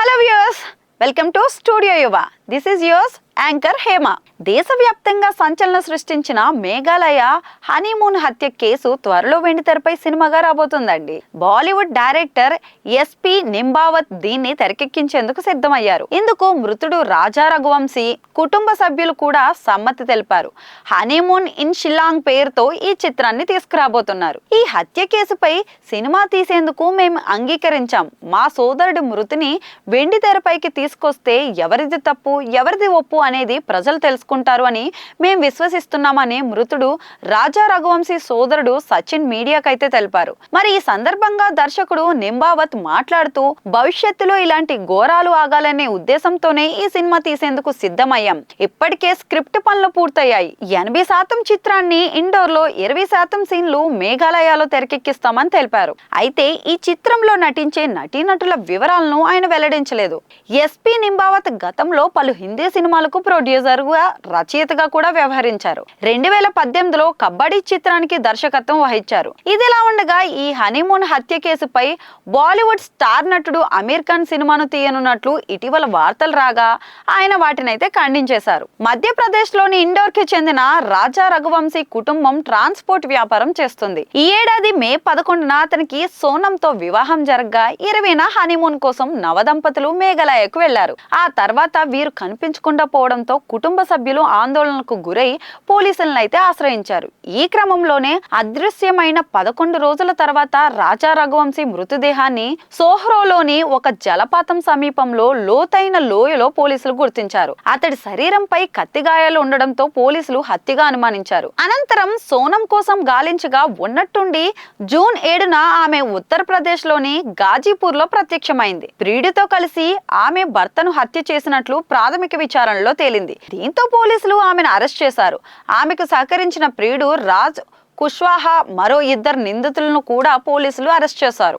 Hello viewers, welcome to Studio Yuva. This is yours, anchor Hema. దేశవ్యాప్తంగా సంచలనం సృష్టించిన Meghalaya honeymoon హత్య కేసు త్వరలో వెండితెరపై సినిమాగా రాబోతుందండి. Bollywood director S P Nimbavat దీన్ని తెరకెక్కించేందుకు సిద్ధమయ్యారు. ఇందుకు మృతుడు రాజా రఘువంశీ కుటుంబ సభ్యులు కూడా సమ్మతి తెలిపారు. హనీమూన్ ఇన్ షిల్లాంగ్ పేరుతో ఈ చిత్రాన్ని తీసుకురాబోతున్నారు. ఈ హత్య కేసుపై సినిమా తీసేందుకు మేము అంగీకరించాం. మా సోదరుడి మృతిని వెండి తెరపైకి తీసుకొస్తే ఎవరిది తప్పు ఎవరిది ఒప్పు అనేది ప్రజలు తెలుసుకుంటారు అని మేము విశ్వసిస్తున్నామని మృతుడు రాజా రఘువంశీ సోదరుడు సచిన్ మీడియాకైతే తెలిపారు. మరి ఈ సందర్భంగా దర్శకుడు నింబావత్ మాట్లాడుతూ భవిష్యత్తులో ఇలాంటి ఘోరాలు ఆగాలనే ఉద్దేశంతోనే ఈ సినిమా తీసేందుకు సిద్ధమయ్యాం. ఇప్పటికే స్క్రిప్ట్ పనులు పూర్తయ్యాయి. ఎనభై శాతం చిత్రాన్ని ఇండోర్లో ఇరవై శాతం సీన్లు మేఘాలయాలో తెరకెక్కిస్తామని తెలిపారు. అయితే ఈ చిత్రంలో నటించే నటీనటుల వివరాలను ఆయన వెల్లడించలేదు. ఎస్పీ నింబావత్ గతంలో పలు హిందీ సినిమాలకు ప్రొడ్యూసర్గా రచయితగా కూడా వ్యవహరించారు. రెండు వేల పద్దెనిమిదిలో కబడ్డీ చిత్రానికి దర్శకత్వం వహించారు. ఇదిలా ఉండగా ఈ హనీమూన్ హత్య కేసుపై బాలీవుడ్ స్టార్ నటుడు అమీర్ ఖాన్ సినిమాను తీయనున్నట్లు ఇటీవల వార్తలు రాగా ఆయన వాటినైతే ఖండించేశారు. మధ్యప్రదేశ్లోని ఇండోర్కి చెందిన రాజా రఘువంశీ కుటుంబం ట్రాన్స్పోర్ట్ వ్యాపారం చేస్తుంది. ఈ ఏడాది మే పదకొండున అతనికి సోనంతో వివాహం జరగగా ఇరవైన హనీమూన్ కోసం నవదంపతులు మేఘాలయకు వెళ్ళారు. ఆ తర్వాత వీరు కనిపించకుండా పోవడంతో కుటుంబ సభ్యులు ఆందోళనకు గురై పోలీసులను అయితే ఆశ్రయించారు. ఈ క్రమంలోనే అదృశ్యమైన పదకొండు రోజుల తర్వాత రాజా రఘువంశీ మృతదేహాన్ని సోహ్రోలోని ఒక జలపాతం సమీపంలో లోతైన లోయలో పోలీసులు గుర్తించారు. అతడి శరీరంపై కత్తి గాయాలు ఉండడంతో పోలీసులు హత్యగా అనుమానించారు. అనంతరం సోనం కోసం గాలించగా ఉన్నట్టుండి జూన్ ఏడున ఆమె ఉత్తరప్రదేశ్లోని గాజీపూర్లో ప్రత్యక్షమైంది. ప్రియుడితో కలిసి ఆమె భర్తను హత్య చేసినట్లు ప్రాథమిక విచారణలో తేలింది. దీంతో పోలీసులు ఆమెను అరెస్ట్ చేశారు. ఆమెకు సహకరించిన ప్రియుడు రాజ్ కుష్వాహా మరో ఇద్దరు నిందితులను కూడా పోలీసులు అరెస్ట్ చేశారు.